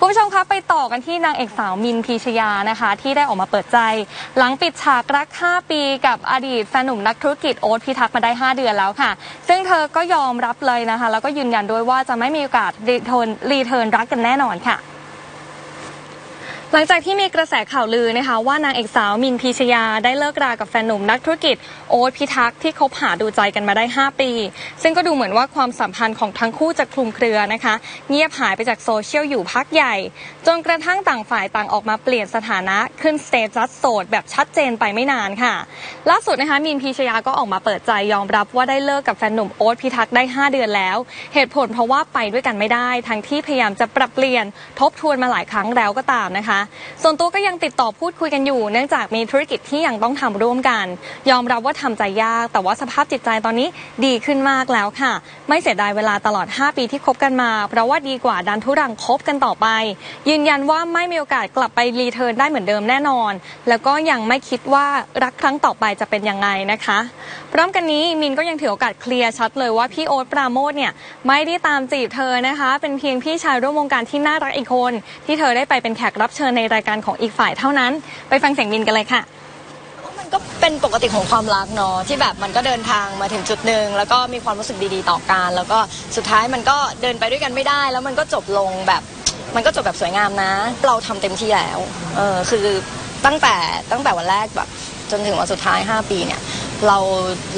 คุณผู้ชมคะไปต่อกันที่นางเอกสาวมินพีชยานะคะ ที่ได้ออกมาเปิดใจ หลังปิดฉากรัก 5 ปีกับอดีตแฟนหนุ่มนักธุรกิจโอ๊ตพิทักษ์มาได้ 5 เดือนแล้วค่ะ ซึ่งเธอก็ยอมรับเลยนะคะ แล้วก็ยืนยันด้วยว่าจะไม่มีโอกาสรีเทิร์นรีเทิร์นรักกันแน่นอนค่ะ หลังจากที่มีกระแสข่าวลือนะคะ ว่านางเอกสาวมินพีชยาได้เลิกรากับแฟนหนุ่มนักธุรกิจโอ๊ตพิทักษ์ที่คบหาดูใจกันมาได้ 5 ปี ซึ่งก็ดูเหมือนว่าความสัมพันธ์ของทั้งคู่จะคลุมเครือนะคะ เงียบหายไปจากโซเชียลอยู่พักใหญ่ จนกระทั่งต่างฝ่ายต่างออกมาเปลี่ยนสถานะขึ้นสเตตัสโสดแบบชัดเจนไปไม่นานค่ะ ล่าสุดนะคะมินพีชยาก็ออกมาเปิดใจยอมรับว่าได้เลิกกับแฟนหนุ่มโอ๊ตพิทักษ์ได้ 5 เดือนแล้ว เหตุผลเพราะว่าไปด้วยกันไม่ได้ ทั้งที่พยายามจะปรับเปลี่ยนทบทวนมาหลายครั้งแล้วก็ตามนะคะส่วนตัวก็ยังติดต่อพูดคุยกันอยู่ เนื่องจากมีธุรกิจที่ยังต้องทำร่วมกัน ยอมรับว่าทำใจยาก แต่ว่าสภาพจิตใจตอนนี้ดีขึ้นมากแล้วค่ะ ไม่เสียดายเวลาตลอด 5 ปีที่คบกันมา เพราะว่าดีกว่าดันทุรังคบกันต่อไป ยืนยันว่าไม่มีโอกาสกลับไปรีเทิร์นได้เหมือนเดิมแน่นอน แล้วก็ยังไม่คิดว่ารักครั้งต่อไปจะเป็นยังไงนะคะพร้อมกันนี้มินก็ยังถือโอกาสเคลียร์ชัดเลยว่าพี่โอ๊ตปราโมทเนี่ยไม่ได้ตามจีบเธอนะคะ เป็นเพียงพี่ชายร่วมวงการที่น่ารักอีกคน ที่เธอได้ไปเป็นแขกรับเชิญในรายการของอีกฝ่ายเท่านั้น ไปฟังเสียงมินกันเลยค่ะมันก็เป็นปกติของความรักเนาะที่แบบมันก็เดินทางมาถึงจุดหนึ่งแล้วก็มีความรู้สึกดีๆต่อกัน แล้วก็สุดท้ายมันก็เดินไปด้วยกันไม่ได้ แล้วมันก็จบลงแบบมันก็จบแบบสวยงามนะ เราทำเต็มที่แล้วเออคือตั้งแต่ตั้งแต่วันแรกแบบจนถึงวันสุดท้าย 5 ปีเนี่ย เรา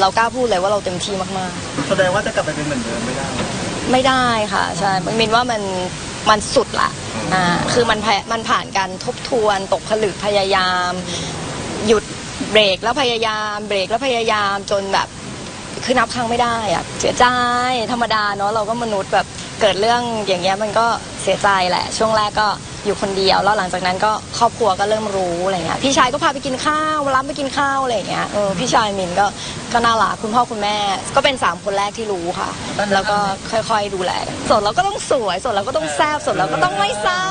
เรากล้าพูดเลยว่าเราเต็มที่มากๆแสดงว่าจะกลับไปเป็นเหมือนเดิมไม่ได้ ไม่ได้ค่ะใช่มินว่ามัน มันสุดละอ่าคือมันพยมันผ่านการทบทวน ตกผลึกพยายาม หยุดเบรกแล้วพยายาม เบรกแล้วพยายามจนแบบคือนับครั้งไม่ได้อะเสียใจธรรมดาเนาะเราก็มนุษย์แบบเกิดเรื่องอย่างเงี้ยมันก็เสียใจแหละ ช่วงแรกก็ อยู่คนเดียว แล้วหลังจากนั้นก็ครอบครัวก็เริ่มรู้อะไรเงี้ยพี่ชายก็พาไปกินข้าวรับไปกินข้าวอะไรเงี้ยเออพี่ชายมินก็ก็น่ารักคุณพ่อคุณแม่ ก็เป็นสามคนแรกที่รู้ค่ะ แล้วก็ค่อยๆดูแลกันสดเราก็ต้องสวยสดเราก็ต้องแซ่บสดเราก็ต้องไม่เศร้า